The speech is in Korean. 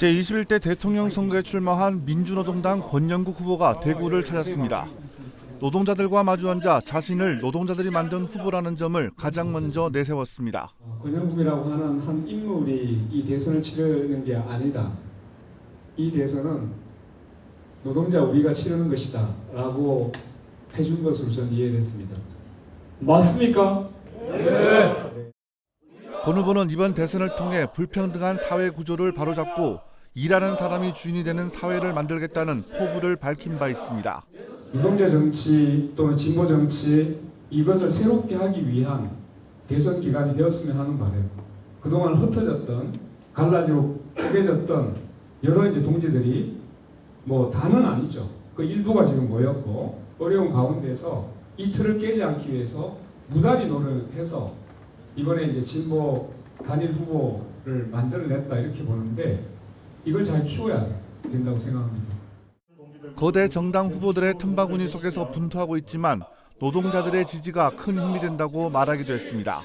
제21대 대통령 선거에 출마한 민주노동당 권영국 후보가 대구를 찾았습니다. 노동자들과 마주 앉아 자신을 노동자들이 만든 후보라는 점을 가장 먼저 내세웠습니다. 권영국이라고 하는 한 인물이 이 대선을 치르는 게 아니다. 이 대선은 노동자 우리가 치르는 것이다 라고 해준 것으로 저는 이해됐습니다. 맞습니까? 권 후보는 이번 대선을 통해 불평등한 사회 구조를 바로잡고 일하는 사람이 주인이 되는 사회를 만들겠다는 포부를 밝힌 바 있습니다. 노동자 정치 또는 진보 정치 이것을 새롭게 하기 위한 대선 기간이 되었으면 하는 바래요. 그동안 흩어졌던 갈라지고 쪼개졌던 여러 이제 동지들이 뭐 다는 아니죠. 그 일부가 지금 모였고 어려운 가운데서 이 틀을 깨지 않기 위해서 무단히 노력해서 이번에 이제 진보 단일 후보를 만들어냈다 이렇게 보는데 이걸 잘 키워야 된다고 생각합니다. 거대 정당 후보들의 틈바구니 속에서 분투하고 있지만 노동자들의 지지가 큰 힘이 된다고 말하기도 했습니다.